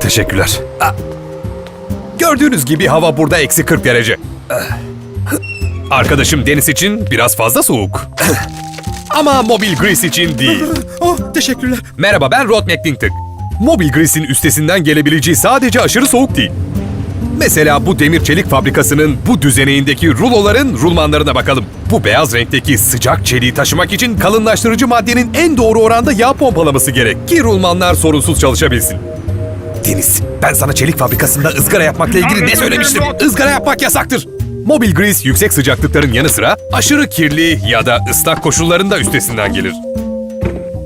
Teşekkürler. Gördüğünüz gibi hava burada eksi 40 derece. Arkadaşım Deniz için biraz fazla soğuk. Ama Mobil Grease için değil. Oh, teşekkürler. Merhaba ben Rod McDintic. Mobil Grease'in üstesinden gelebileceği sadece aşırı soğuk değil. Mesela bu demir çelik fabrikasının bu düzeneğindeki ruloların rulmanlarına bakalım. Bu beyaz renkteki sıcak çeliği taşımak için kalınlaştırıcı maddenin en doğru oranda yağ pompalaması gerek ki rulmanlar sorunsuz çalışabilsin. Deniz, ben sana çelik fabrikasında ızgara yapmakla ilgili ne söylemiştim? Izgara yapmak yasaktır. Mobil Grease yüksek sıcaklıkların yanı sıra aşırı kirli ya da ıslak koşullarında üstesinden gelir.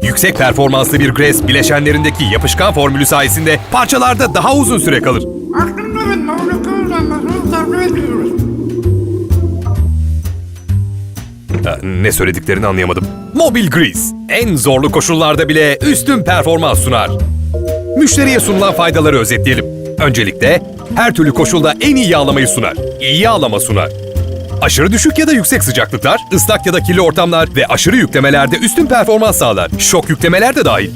Yüksek performanslı bir Grease bileşenlerindeki yapışkan formülü sayesinde parçalarda daha uzun süre kalır. Ne söylediklerini anlayamadım. Mobil Grease en zorlu koşullarda bile üstün performans sunar. Müşteriye sunulan faydaları özetleyelim. Öncelikle her türlü koşulda en iyi yağlamayı sunar. İyi yağlama sunar. Aşırı düşük ya da yüksek sıcaklıklar, ıslak ya da kirli ortamlar ve aşırı yüklemelerde üstün performans sağlar. Şok yüklemeler de dahil.